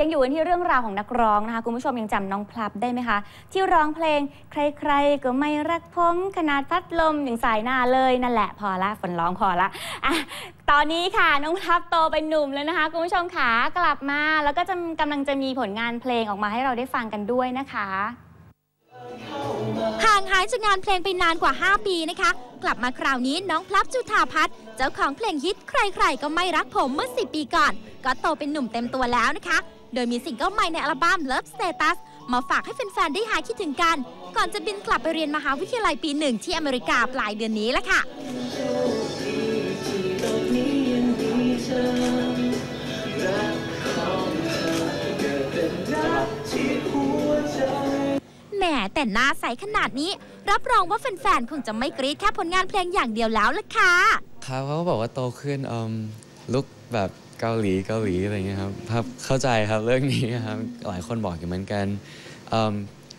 ยังอยู่กันที่เรื่องราวของนักร้องนะคะคุณผู้ชมยังจำน้องพลับได้ไหมคะ ที่ร้องเพลงใคร ๆ ก็ไม่รักผมขนาดพัดลมอย่างสายหน้าเลยนั่นแหละ พอละฝนร้องพอละอะตอนนี้ค่ะน้องพลับโตเป็นหนุ่มแล้วนะคะคุณผู้ชมขากลับมาแล้วก็จะกำลังจะมีผลงานเพลงออกมาให้เราได้ฟังกันด้วยนะคะ งหายจากงานเพลงไปนานกว่า 5 ปีนะคะ กลับมาคราวนี้น้องพลับจุธาพัฒน์เจ้าของเพลงฮิตใครๆ ก็ไม่รักผมเมื่อ 10 ปีก่อน ก็โตเป็นหนุ่มเต็มตัวแล้วนะคะ โดยมีสิ่งเกิลใหม่ในอัลบั้ม Love Status มาฝากให้แฟนๆ ได้หายคิดถึงกัน ก่อนจะบินกลับไปเรียนมหาวิทยาลัยปีหนึ่งที่อเมริกาปลายเดือนนี้แล้วค่ะ แหมแต่หน้าใสขนาดนี้ รับรองว่าแฟนๆ คงจะไม่กรี๊ดแค่ผลงานเพลงอย่างเดียวแล้วล่ะค่ะ ครับเขาก็บอกว่าโตขึ้นเอ่มลุกแบบเกาหลีเกาหลีอะไรเงี้ยครับพับเข้าใจครับเรื่องนี้ครับหลายคนบอกอยู่เหมือนกันเอิ่ม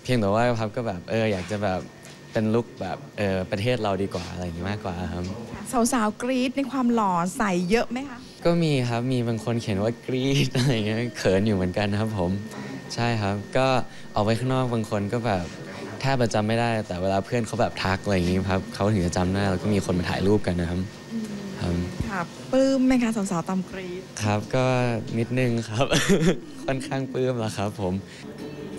เพียงแต่ว่าพับก็แบบเอออยากจะแบบเป็นลุกแบบเออประเทศเราดีกว่าอะไรอย่างงี้มากกว่าครับสาวๆกรี๊ดในความหล่อใสเยอะไหมคะ ก็มีครับมีบางคนเขียนว่ากรี๊ดอะไรเงี้ยเขินอยู่เหมือนกันครับผม ใช่ครับ ก็ออกไปข้างนอกบางคนก็แบบแทบจะจำไม่ได้ แต่เวลาเพื่อนเขาแบบทักอะไรอย่างงี้ครับเขาถึงจะจำได้แล้วก็มีคนมาถ่ายรูปกันนะครับครับค่ะปลื้มไหมคะสาวๆตามกรี๊ดครับ ก็นิดนึงครับ ค่อนข้างปลื้มแล้วครับผม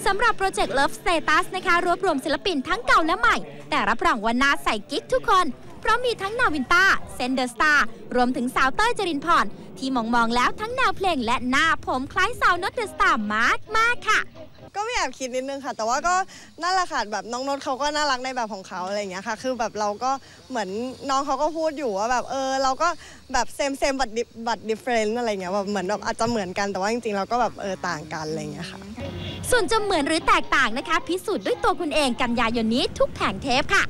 สำหรับโปรเจกต์ Love Status นะคะ รวบรวมศิลปินทั้งเก่าและใหม่ แต่รับรองว่าน่าใส่กิ๊กทุกคน เพราะมีทั้งนาวินต้าเซนเดอร์สตาร์รวมถึงสาวเต้ยจรินพรที่มองมองๆแล้วทั้งแนวเพลงและหน้าผมคล้ายสาวนอตเดอะสตาร์มากมากๆค่ะ ก็ไม่แอบคิดนิดนึงค่ะ แต่ว่าก็น่ารักค่ะแบบน้องนนท์เขาก็น่ารักในแบบของเขาอะไรอย่างเงี้ยค่ะ คือแบบเราก็เหมือนน้องเขาก็พูดอยู่ว่าแบบเออเราก็แบบเซมเซมบัตบัตดิเฟรนอะไรเงี้ยแบบเหมือนแบบอาจจะเหมือนกันแต่ว่าจริงๆเราก็แบบเออต่างกันอะไรอย่างเงี้ยค่ะ ส่วนจะเหมือนหรือแตกต่างนะคะ พิสูจน์ด้วยตัวคุณเองกันยายนนี้ทุกแผงเทปค่ะ